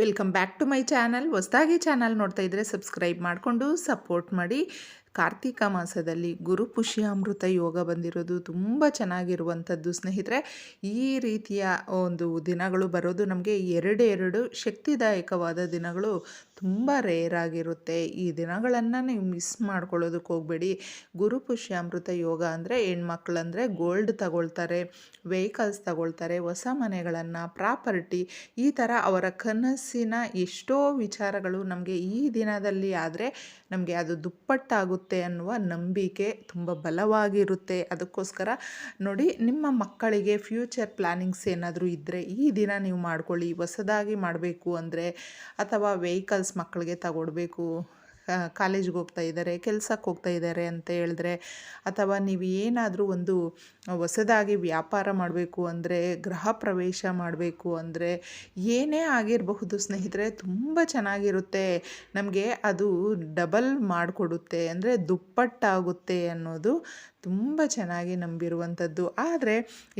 Welcome back to my channel ಹೊಸದಾಗಿ channel ನೋಡ್ತಾ ಇದ್ದರೆ ಸಬ್ಸ್ಕ್ರೈಬ್ ಮಾಡಿಕೊಂಡು ಸಪೋರ್ಟ್ ಮಾಡಿ. ಕಾರ್ತಿಕ ಮಾಸದಲ್ಲಿ ಗುರು ಪುಷ್ಯಾಮೃತ ಯೋಗ ಬಂದಿರೋದು ತುಂಬ ಚೆನ್ನಾಗಿರುವಂಥದ್ದು. ಸ್ನೇಹಿತರೆ, ಈ ರೀತಿಯ ಒಂದು ದಿನಗಳು ಬರೋದು ನಮಗೆ ಎರಡು ಎರಡು ಶಕ್ತಿದಾಯಕವಾದ ದಿನಗಳು ತುಂಬ ರೇರ್ ಆಗಿರುತ್ತೆ ಈ ದಿನಗಳನ್ನು ನೀವು ಮಿಸ್ ಮಾಡ್ಕೊಳ್ಳೋದಕ್ಕೆ ಹೋಗಬೇಡಿ. ಗುರು ಪುಷ್ಯಾಮೃತ ಯೋಗ ಅಂದರೆ ಹೆಣ್ಮಕ್ಳಂದರೆ ಗೋಲ್ಡ್ ತಗೊಳ್ತಾರೆ, ವೆಹಿಕಲ್ಸ್ ತಗೊಳ್ತಾರೆ, ಹೊಸ ಮನೆಗಳನ್ನು, ಪ್ರಾಪರ್ಟಿ, ಈ ಥರ ಅವರ ಕನಸಿನ ಎಷ್ಟೋ ವಿಚಾರಗಳು ನಮಗೆ ಈ ದಿನದಲ್ಲಿ ಆದರೆ ನಮಗೆ ಅದು ದುಪ್ಪಟ್ಟಾಗುತ್ತೆ ಅನ್ನುವ ನಂಬಿಕೆ ತುಂಬ ಬಲವಾಗಿರುತ್ತೆ. ಅದಕ್ಕೋಸ್ಕರ ನೋಡಿ, ನಿಮ್ಮ ಮಕ್ಕಳಿಗೆ ಫ್ಯೂಚರ್ ಪ್ಲ್ಯಾನಿಂಗ್ಸ್ ಏನಾದರೂ ಇದ್ದರೆ ಈ ದಿನ ನೀವು ಮಾಡ್ಕೊಳ್ಳಿ, ಹೊಸದಾಗಿ ಮಾಡಬೇಕು ಅಂದರೆ, ಅಥವಾ ವೆಹಿಕಲ್ಸ್ ಮಕ್ಕಳಿಗೆ ತಗೊಡ್ಬೇಕು. ಕಾಲೇಜ್ಗೆ ಹೋಗ್ತಾ ಇದ್ದಾರೆ, ಕೆಲ್ಸಕ್ಕೆ ಹೋಗ್ತಾ ಇದ್ದಾರೆ ಅಂತ ಹೇಳಿದ್ರೆ, ಅಥವಾ ನೀವು ಏನಾದರೂ ಒಂದು ಹೊಸದಾಗಿ ವ್ಯಾಪಾರ ಮಾಡಬೇಕು ಅಂದರೆ, ಗೃಹ ಪ್ರವೇಶ ಮಾಡಬೇಕು ಅಂದರೆ ಏನೇ ಆಗಿರಬಹುದು ಸ್ನೇಹಿತರೆ, ತುಂಬ ಚೆನ್ನಾಗಿರುತ್ತೆ. ನಮಗೆ ಅದು ಡಬಲ್ ಮಾಡಿಕೊಡುತ್ತೆ ಅಂದರೆ ದುಪ್ಪಟ್ಟಾಗುತ್ತೆ ಅನ್ನೋದು ತುಂಬ ಚೆನ್ನಾಗಿ ನಂಬಿರುವಂಥದ್ದು. ಆದರೆ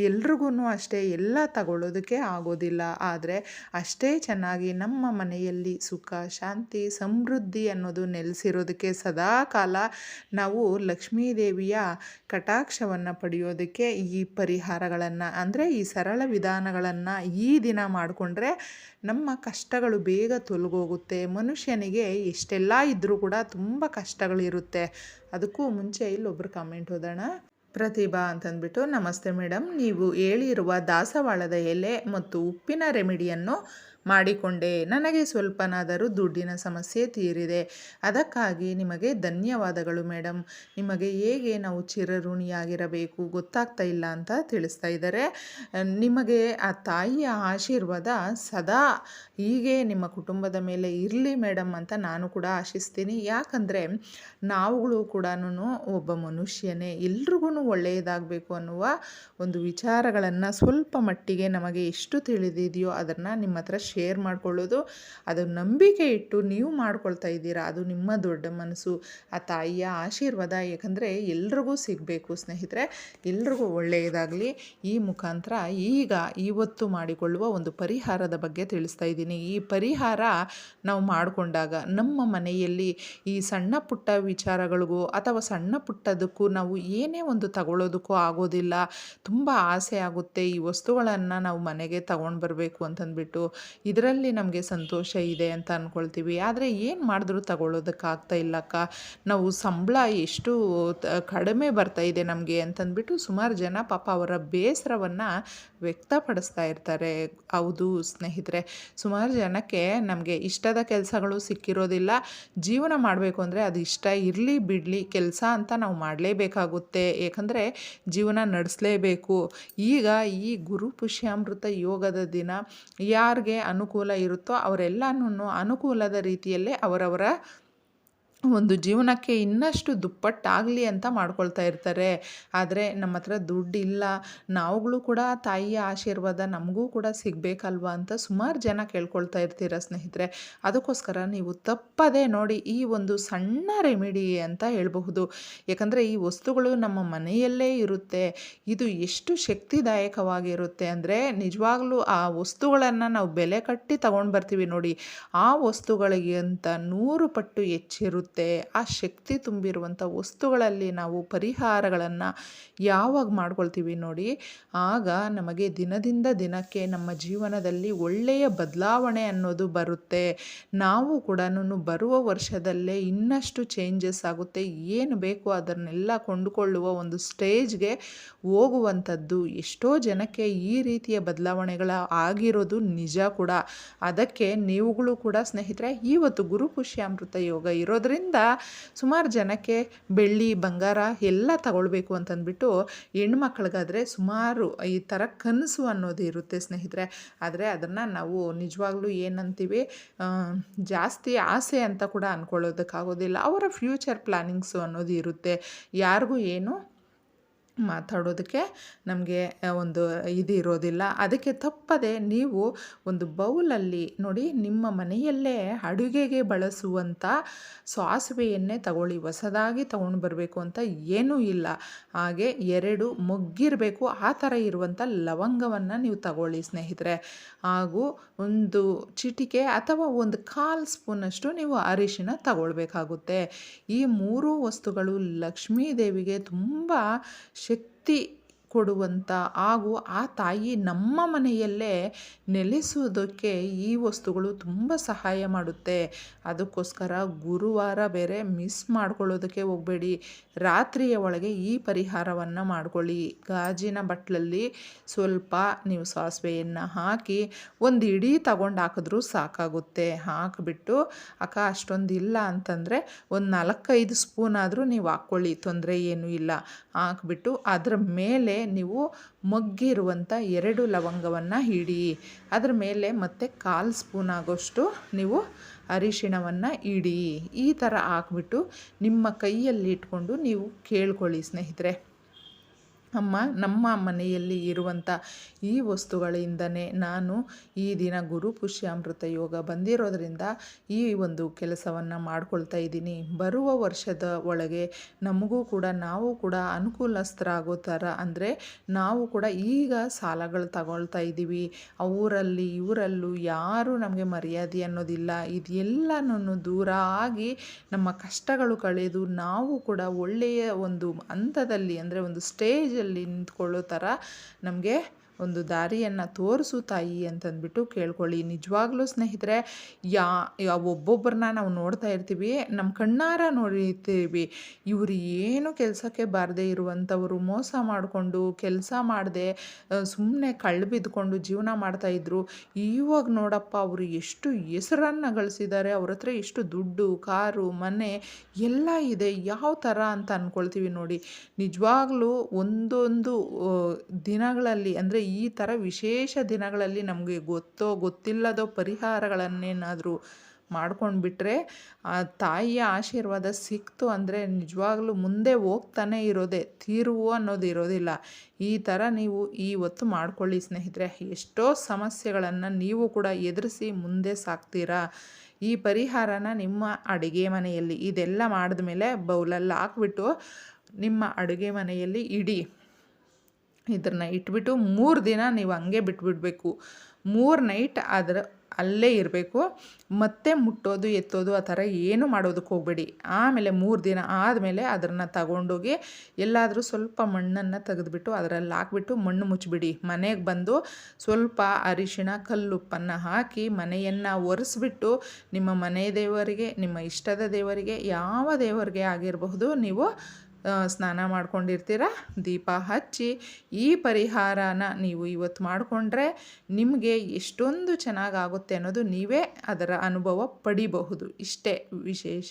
ಎಲ್ರಿಗೂ ಅಷ್ಟೇ ಎಲ್ಲ ತಗೊಳ್ಳೋದಕ್ಕೆ ಆಗೋದಿಲ್ಲ. ಆದರೆ ಅಷ್ಟೇ ಚೆನ್ನಾಗಿ ನಮ್ಮ ಮನೆಯಲ್ಲಿ ಸುಖ, ಶಾಂತಿ, ಸಮೃದ್ಧಿ ಅನ್ನೋದು ನೆಲೆಸಿರೋದಕ್ಕೆ ಸದಾ ಕಾಲ ನಾವು ಲಕ್ಷ್ಮೀದೇವಿಯ ಕಟಾಕ್ಷವನ್ನು ಪಡೆಯೋದಕ್ಕೆ ಈ ಪರಿಹಾರಗಳನ್ನು, ಅಂದರೆ ಈ ಸರಳ ವಿಧಾನಗಳನ್ನು ಈ ದಿನ ಮಾಡಿಕೊಂಡ್ರೆ ನಮ್ಮ ಕಷ್ಟಗಳು ಬೇಗ ತೊಲಗೋಗುತ್ತೆ. ಮನುಷ್ಯನಿಗೆ ಎಷ್ಟೆಲ್ಲ ಇದ್ದರೂ ಕೂಡ ತುಂಬ ಕಷ್ಟಗಳಿರುತ್ತೆ. ಅದಕ್ಕೂ ಮುಂಚೆ ಇಲ್ಲೊಬ್ರು ಕಾಮೆಂಟ್ ಓದೋಣ ಪ್ರತಿಭಾ ಅಂತಂದ್ಬಿಟ್ಟು, ನಮಸ್ತೆ ಮೇಡಮ್ ನೀವು ಹೇಳಿರುವ ದಾಸವಾಳದ ಎಲೆ ಮತ್ತು ಉಪ್ಪಿನ ರೆಮಿಡಿಯನ್ನು ಮಾಡಿಕೊಂಡೆ. ನನಗೆ ಸ್ವಲ್ಪನಾದರೂ ದುಡ್ಡಿನ ಸಮಸ್ಯೆ ತೀರಿದೆ. ಅದಕ್ಕಾಗಿ ನಿಮಗೆ ಧನ್ಯವಾದಗಳು ಮೇಡಮ್ ನಿಮಗೆ ಹೇಗೆ ನಾವು ಚಿರಋಣಿಯಾಗಿರಬೇಕು ಗೊತ್ತಾಗ್ತಾ ಇಲ್ಲ ಅಂತ ತಿಳಿಸ್ತಾ ಇದ್ದಾರೆ. ನಿಮಗೆ ಆ ತಾಯಿಯ ಆಶೀರ್ವಾದ ಸದಾ ಹೀಗೆ ನಿಮ್ಮ ಕುಟುಂಬದ ಮೇಲೆ ಇರಲಿ ಮೇಡಮ್ ಅಂತ ನಾನು ಕೂಡ ಆಶಿಸ್ತೀನಿ. ಯಾಕಂದರೆ ನಾವುಗಳು ಕೂಡ ಒಬ್ಬ ಮನುಷ್ಯನೇ. ಎಲ್ರಿಗೂ ಒಳ್ಳೆಯದಾಗಬೇಕು ಅನ್ನುವ ಒಂದು ವಿಚಾರಗಳನ್ನು ಸ್ವಲ್ಪ ಮಟ್ಟಿಗೆ ನಮಗೆ ಎಷ್ಟು ತಿಳಿದಿದೆಯೋ ಅದನ್ನು ನಿಮ್ಮ ಹತ್ರ ಶೇರ್ ಮಾಡ್ಕೊಳ್ಳೋದು. ಅದು ನಂಬಿಕೆ ಇಟ್ಟು ನೀವು ಮಾಡ್ಕೊಳ್ತಾ ಇದ್ದೀರಾ, ಅದು ನಿಮ್ಮ ದೊಡ್ಡ ಮನಸ್ಸು, ಆ ತಾಯಿಯ ಆಶೀರ್ವಾದ. ಯಾಕಂದರೆ ಎಲ್ರಿಗೂ ಸಿಗಬೇಕು ಸ್ನೇಹಿತರೆ, ಎಲ್ರಿಗೂ ಒಳ್ಳೆಯದಾಗಲಿ. ಈ ಮುಖಾಂತರ ಈಗ ಇವತ್ತು ಮಾಡಿಕೊಳ್ಳುವ ಒಂದು ಪರಿಹಾರದ ಬಗ್ಗೆ ತಿಳಿಸ್ತಾ ಇದ್ದೀನಿ. ಈ ಪರಿಹಾರ ನಾವು ಮಾಡಿಕೊಂಡಾಗ ನಮ್ಮ ಮನೆಯಲ್ಲಿ ಈ ಸಣ್ಣ ಪುಟ್ಟ ವಿಚಾರಗಳಿಗೂ ಅಥವಾ ಸಣ್ಣ ಪುಟ್ಟದಕ್ಕೂ ನಾವು ಏನೇ ಒಂದು ತಗೊಳ್ಳೋದಕ್ಕೂ ಆಗೋದಿಲ್ಲ. ತುಂಬ ಆಸೆ ಆಗುತ್ತೆ ಈ ವಸ್ತುಗಳನ್ನು ನಾವು ಮನೆಗೆ ತಗೊಂಡು ಬರಬೇಕು ಅಂತಂದ್ಬಿಟ್ಟು. ಇದರಲ್ಲಿ ನಮಗೆ ಸಂತೋಷ ಇದೆ ಅಂತ ಅಂದ್ಕೊಳ್ತೀವಿ ಆದರೆ ಏನು ಮಾಡಿದ್ರೂ ತಗೊಳ್ಳೋದಕ್ಕಾಗ್ತಾ ಇಲ್ಲಕ್ಕ. ನಾವು ಸಂಬಳ ಎಷ್ಟು ಕಡಿಮೆ ಬರ್ತಾ ಇದೆ ನಮಗೆ ಅಂತಂದ್ಬಿಟ್ಟು ಸುಮಾರು ಜನ ಪಾಪ ಅವರ ಬೇಸರವನ್ನು ವ್ಯಕ್ತಪಡಿಸ್ತಾ ಇರ್ತಾರೆ. ಹೌದು ಸ್ನೇಹಿತರೆ, ಸುಮಾರು ಜನಕ್ಕೆ ನಮಗೆ ಇಷ್ಟದ ಕೆಲಸಗಳು ಸಿಕ್ಕಿರೋದಿಲ್ಲ. ಜೀವನ ಮಾಡಬೇಕು ಅಂದರೆ ಅದು ಇಷ್ಟ ಇರಲಿ ಬಿಡಲಿ ಕೆಲಸ ಅಂತ ನಾವು ಮಾಡಲೇಬೇಕಾಗುತ್ತೆ. ಏಕೆಂದರೆ ಜೀವನ ನಡೆಸಲೇಬೇಕು. ಈಗ ಈ ಗುರು ಪುಷ್ಯಾಮೃತ ಯೋಗದ ದಿನ, ಯಾರಿಗೆ ಅನುಕೂಲ ಇರುತ್ತೋ ಅವರೆಲ್ಲನೂ ಅನುಕೂಲದ ರೀತಿಯಲ್ಲೇ ಅವರವರ ಒಂದು ಜೀವನಕ್ಕೆ ಇನ್ನಷ್ಟು ದುಪ್ಪಟ್ಟಾಗಲಿ ಅಂತ ಮಾಡ್ಕೊಳ್ತಾ ಇರ್ತಾರೆ. ಆದರೆ ನಮ್ಮ ಹತ್ರ ದುಡ್ಡಿಲ್ಲ. ನಾವುಗಳು ಕೂಡ ತಾಯಿಯ ಆಶೀರ್ವಾದ ನಮಗೂ ಕೂಡ ಸಿಗಬೇಕಲ್ವಾ ಅಂತ ಸುಮಾರು ಜನ ಕೇಳ್ಕೊಳ್ತಾ ಇರ್ತೀರ ಸ್ನೇಹಿತರೆ. ಅದಕ್ಕೋಸ್ಕರ ನೀವು ತಪ್ಪದೇ ನೋಡಿ ಈ ಒಂದು ಸಣ್ಣ ರೆಮಿಡಿ ಅಂತ ಹೇಳಬಹುದು. ಯಾಕಂದರೆ ಈ ವಸ್ತುಗಳು ನಮ್ಮ ಮನೆಯಲ್ಲೇ ಇರುತ್ತೆ. ಇದು ಎಷ್ಟು ಶಕ್ತಿದಾಯಕವಾಗಿರುತ್ತೆ ಅಂದರೆ ನಿಜವಾಗ್ಲೂ ಆ ವಸ್ತುಗಳನ್ನು ನಾವು ಬೆಲೆ ಕಟ್ಟಿ ತಗೊಂಡು ಬರ್ತೀವಿ ನೋಡಿ. ಆ ವಸ್ತುಗಳಿಗಿಂತ ನೂರು ಪಟ್ಟು ಹೆಚ್ಚಿರುತ್ತೆ ಆ ಶಕ್ತಿ ತುಂಬಿರುವಂಥ ವಸ್ತುಗಳಲ್ಲಿ ನಾವು ಪರಿಹಾರಗಳನ್ನು ಯಾವಾಗ ಮಾಡ್ಕೊಳ್ತೀವಿ ನೋಡಿ, ಆಗ ನಮಗೆ ದಿನದಿಂದ ದಿನಕ್ಕೆ ನಮ್ಮ ಜೀವನದಲ್ಲಿ ಒಳ್ಳೆಯ ಬದಲಾವಣೆ ಅನ್ನೋದು ಬರುತ್ತೆ. ನಾವು ಕೂಡ ಬರುವ ವರ್ಷದಲ್ಲೇ ಇನ್ನಷ್ಟು ಚೇಂಜಸ್ ಆಗುತ್ತೆ. ಏನು ಬೇಕೋ ಅದನ್ನೆಲ್ಲ ಕೊಂಡುಕೊಳ್ಳುವ ಒಂದು ಸ್ಟೇಜ್ಗೆ ಹೋಗುವಂಥದ್ದು. ಎಷ್ಟೋ ಜನಕ್ಕೆ ಈ ರೀತಿಯ ಬದಲಾವಣೆಗಳ ಆಗಿರೋದು ನಿಜ ಕೂಡ. ಅದಕ್ಕೆ ನೀವುಗಳು ಕೂಡ ಸ್ನೇಹಿತರೆ, ಇವತ್ತು ಗುರು ಪುಷ್ಯಾಮೃತ ಯೋಗ ಇರೋದ್ರಿಂದ ಸುಮಾರು ಜನಕ್ಕೆ ಬೆಳ್ಳಿ, ಬಂಗಾರ ಎಲ್ಲ ತಗೊಳ್ಬೇಕು ಅಂತಂದ್ಬಿಟ್ಟು ಹೆಣ್ಮಕ್ಳಿಗಾದರೆ ಸುಮಾರು ಈ ಥರ ಕನಸು ಅನ್ನೋದು ಇರುತ್ತೆ ಸ್ನೇಹಿತರೆ. ಆದರೆ ಅದನ್ನು ನಾವು ನಿಜವಾಗ್ಲೂ ಏನಂತೀವಿ ಜಾಸ್ತಿ ಆಸೆ ಅಂತ ಕೂಡ ಅಂದ್ಕೊಳ್ಳೋದಕ್ಕಾಗೋದಿಲ್ಲ ಅವರ ಫ್ಯೂಚರ್ ಪ್ಲಾನಿಂಗ್ಸು ಅನ್ನೋದು ಇರುತ್ತೆ. ಯಾರಿಗೂ ಏನು ಮಾತಾಡೋದಕ್ಕೆ ನಮಗೆ ಒಂದು ಇದು ಇರೋದಿಲ್ಲ. ಅದಕ್ಕೆ ತಪ್ಪದೆ ನೀವು ಒಂದು ಬೌಲಲ್ಲಿ ನೋಡಿ ನಿಮ್ಮ ಮನೆಯಲ್ಲೇ ಅಡುಗೆಗೆ ಬಳಸುವಂಥ ಸಾಸಿವೆಯನ್ನೇ ತಗೊಳ್ಳಿ, ಹೊಸದಾಗಿ ತಗೊಂಡು ಬರಬೇಕು ಅಂತ ಏನೂ ಇಲ್ಲ. ಹಾಗೆ ಎರಡು ಮೊಗ್ಗಿರಬೇಕು, ಆ ಥರ ಇರುವಂಥ ಲವಂಗವನ್ನು ನೀವು ತಗೊಳ್ಳಿ ಸ್ನೇಹಿತರೆ. ಹಾಗೂ ಒಂದು ಚಿಟಿಕೆ ಅಥವಾ ಒಂದು ಕಾಲು ಸ್ಪೂನಷ್ಟು ನೀವು ಅರಿಶಿನ ತಗೊಳ್ಬೇಕಾಗುತ್ತೆ. ಈ ಮೂರು ವಸ್ತುಗಳು ಲಕ್ಷ್ಮೀ ದೇವಿಗೆ ತುಂಬ ಶಕ್ತಿ ಕೊಡುವಂಥ ಹಾಗೂ ಆ ತಾಯಿ ನಮ್ಮ ಮನೆಯಲ್ಲೇ ನೆಲೆಸುವುದಕ್ಕೆ ಈ ವಸ್ತುಗಳು ತುಂಬ ಸಹಾಯ ಮಾಡುತ್ತೆ. ಅದಕ್ಕೋಸ್ಕರ ಗುರುವಾರ ಬೇರೆ ಮಿಸ್ ಮಾಡ್ಕೊಳ್ಳೋದಕ್ಕೆ ಹೋಗಬೇಡಿ. ರಾತ್ರಿಯ ಒಳಗೆ ಈ ಪರಿಹಾರವನ್ನು ಮಾಡ್ಕೊಳ್ಳಿ. ಗಾಜಿನ ಬಟ್ಲಲ್ಲಿ ಸ್ವಲ್ಪ ನೀವು ಸಾಸಿವೆಯನ್ನು ಹಾಕಿ ಒಂದು ಇಡೀ ತಗೊಂಡು ಹಾಕಿದ್ರೂ ಸಾಕಾಗುತ್ತೆ. ಹಾಕಿಬಿಟ್ಟು, ಅಕ್ಕ, ಅಷ್ಟೊಂದು ಇಲ್ಲ ಅಂತಂದರೆ ಒಂದು ನಾಲ್ಕೈದು ಸ್ಪೂನ್ ಆದರೂ ನೀವು ಹಾಕ್ಕೊಳ್ಳಿ. ತೊಂದರೆ ಏನೂ ಇಲ್ಲ. ಹಾಕ್ಬಿಟ್ಟು ಅದರ ಮೇಲೆ ನೀವು ಮಗ್ಗಿರುವಂಥ ಎರಡು ಲವಂಗವನ್ನು ಹಿಡಿ ಅದರ ಮೇಲೆ ಮತ್ತೆ ಕಾಲು ಸ್ಪೂನ್ ಆಗೋಷ್ಟು ನೀವು ಅರಿಶಿಣವನ್ನು ಇಡಿ. ಈ ಥರ ಹಾಕ್ಬಿಟ್ಟು ನಿಮ್ಮ ಕೈಯಲ್ಲಿ ಇಟ್ಕೊಂಡು ನೀವು ಕೇಳ್ಕೊಳ್ಳಿ ಸ್ನೇಹಿತರೆ. ಅಮ್ಮ, ನಮ್ಮ ಮನೆಯಲ್ಲಿ ಇರುವಂಥ ಈ ವಸ್ತುಗಳಿಂದನೇ ನಾನು ಈ ದಿನ ಗುರು ಪುಷ್ಯಾಮೃತ ಯೋಗ ಬಂದಿರೋದ್ರಿಂದ ಈ ಒಂದು ಕೆಲಸವನ್ನು ಮಾಡ್ಕೊಳ್ತಾ ಇದ್ದೀನಿ. ಬರುವ ವರ್ಷದ ಒಳಗೆ ನಮಗೂ ಕೂಡ, ನಾವು ಕೂಡ ಅನುಕೂಲಸ್ಥರಾಗೋ ಥರ ಅಂದರೆ ನಾವು ಕೂಡ ಈಗ ಸಾಲಗಳು ತಗೊಳ್ತಾ ಇದ್ದೀವಿ. ಅವರಲ್ಲಿ ಇವರಲ್ಲೂ ಯಾರೂ ನಮಗೆ ಮರ್ಯಾದೆ ಅನ್ನೋದಿಲ್ಲ. ಇದೆಲ್ಲನೂ ದೂರ ಆಗಿ ನಮ್ಮ ಕಷ್ಟಗಳು ಕಳೆದು ನಾವು ಕೂಡ ಒಳ್ಳೆಯ ಒಂದು ಹಂತದಲ್ಲಿ ಅಂದರೆ ಒಂದು ಸ್ಟೇಜಲ್ಲಿ ನಿಂತ್ಕೊಳ್ಳೋ ಥರ ನಮಗೆ ಒಂದು ದಾರಿಯನ್ನು ತೋರಿಸು ತಾಯಿ ಅಂತಂದ್ಬಿಟ್ಟು ಕೇಳ್ಕೊಳ್ಳಿ. ನಿಜವಾಗ್ಲೂ ಸ್ನೇಹಿತರೆ, ಯಾ ಒಬ್ಬೊಬ್ಬರನ್ನ ನಾವು ನೋಡ್ತಾ ಇರ್ತೀವಿ ನಮ್ಮ ಕಣ್ಣಾರ ನೋಡಿರ್ತೀವಿ. ಇವರು ಏನು ಕೆಲಸಕ್ಕೆ ಬಾರದೆ ಇರುವಂಥವರು, ಮೋಸ ಮಾಡಿಕೊಂಡು ಕೆಲಸ ಮಾಡದೆ ಸುಮ್ಮನೆ ಕಳ್ಳು ಬಿದ್ದುಕೊಂಡು ಜೀವನ ಮಾಡ್ತಾಯಿದ್ರು ಇವಾಗ ನೋಡಪ್ಪ, ಅವರು ಎಷ್ಟು ಹೆಸರನ್ನು ಗಳಿಸಿದ್ದಾರೆ, ಅವ್ರ ಹತ್ರ ಎಷ್ಟು ದುಡ್ಡು, ಕಾರು, ಮನೆ ಎಲ್ಲ ಇದೆ. ಯಾವ ಥರ ಅಂತ ಅಂದ್ಕೊಳ್ತೀವಿ ನೋಡಿ. ನಿಜವಾಗ್ಲೂ ಒಂದೊಂದು ದಿನಗಳಲ್ಲಿ, ಅಂದರೆ ಈ ಥರ ವಿಶೇಷ ದಿನಗಳಲ್ಲಿ ನಮಗೆ ಗೊತ್ತೋ ಗೊತ್ತಿಲ್ಲದೋ ಪರಿಹಾರಗಳನ್ನೇನಾದರೂ ಮಾಡ್ಕೊಂಡು ಬಿಟ್ಟರೆ ಆ ತಾಯಿಯ ಆಶೀರ್ವಾದ ಸಿಕ್ತು ಅಂದರೆ ನಿಜವಾಗ್ಲೂ ಮುಂದೆ ಹೋಗ್ತಾನೆ ಇರೋದೆ, ತೀರುವು ಅನ್ನೋದು ಇರೋದಿಲ್ಲ. ಈ ಥರ ನೀವು ಈ ಹೊತ್ತು ಮಾಡ್ಕೊಳ್ಳಿ ಸ್ನೇಹಿತರೆ. ಎಷ್ಟೋ ಸಮಸ್ಯೆಗಳನ್ನು ನೀವು ಕೂಡ ಎದುರಿಸಿ ಮುಂದೆ ಸಾಕ್ತೀರಾ? ಈ ಪರಿಹಾರನ ನಿಮ್ಮ ಅಡುಗೆ ಮನೆಯಲ್ಲಿ ಇದೆಲ್ಲ ಮಾಡಿದ ಮೇಲೆ ಬೌಲಲ್ಲಿ ಹಾಕ್ಬಿಟ್ಟು ನಿಮ್ಮ ಅಡುಗೆ ಮನೆಯಲ್ಲಿ ಇಡಿ. ಇದನ್ನು ಇಟ್ಬಿಟ್ಟು ಮೂರು ದಿನ ನೀವು ಹಂಗೆ ಬಿಟ್ಬಿಡಬೇಕು. ಮೂರು ನೈಟ್ ಅದರ ಅಲ್ಲೇ ಇರಬೇಕು. ಮತ್ತೆ ಮುಟ್ಟೋದು, ಎತ್ತೋದು ಆ ಥರ ಏನು ಮಾಡೋದಕ್ಕೆ ಹೋಗಬೇಡಿ. ಆಮೇಲೆ ಮೂರು ದಿನ ಆದಮೇಲೆ ಅದನ್ನು ತಗೊಂಡೋಗಿ ಎಲ್ಲಾದರೂ ಸ್ವಲ್ಪ ಮಣ್ಣನ್ನು ತೆಗೆದುಬಿಟ್ಟು ಅದರಲ್ಲಿ ಹಾಕ್ಬಿಟ್ಟು ಮಣ್ಣು ಮುಚ್ಚಿಬಿಡಿ. ಮನೆಗೆ ಬಂದು ಸ್ವಲ್ಪ ಅರಿಶಿಣ ಕಲ್ಲುಪ್ಪನ್ನು ಹಾಕಿ ಮನೆಯನ್ನು ಒರೆಸ್ಬಿಟ್ಟು ನಿಮ್ಮ ಮನೆ ದೇವರಿಗೆ, ನಿಮ್ಮ ಇಷ್ಟದ ದೇವರಿಗೆ, ಯಾವ ದೇವರಿಗೆ ಆಗಿರಬಹುದು ನೀವು ಸ್ನಾನ ಮಾಡ್ಕೊಂಡಿರ್ತೀರ? ದೀಪ ಹಚ್ಚಿ ಈ ಪರಿಹಾರನ ನೀವು ಇವತ್ತು ಮಾಡಿಕೊಂಡ್ರೆ ನಿಮಗೆ ಎಷ್ಟೊಂದು ಚೆನ್ನಾಗಾಗುತ್ತೆ ಅನ್ನೋದು ನೀವೇ ಅದರ ಅನುಭವ ಪಡಿಬಹುದು. ಇಷ್ಟೇ ವಿಶೇಷ.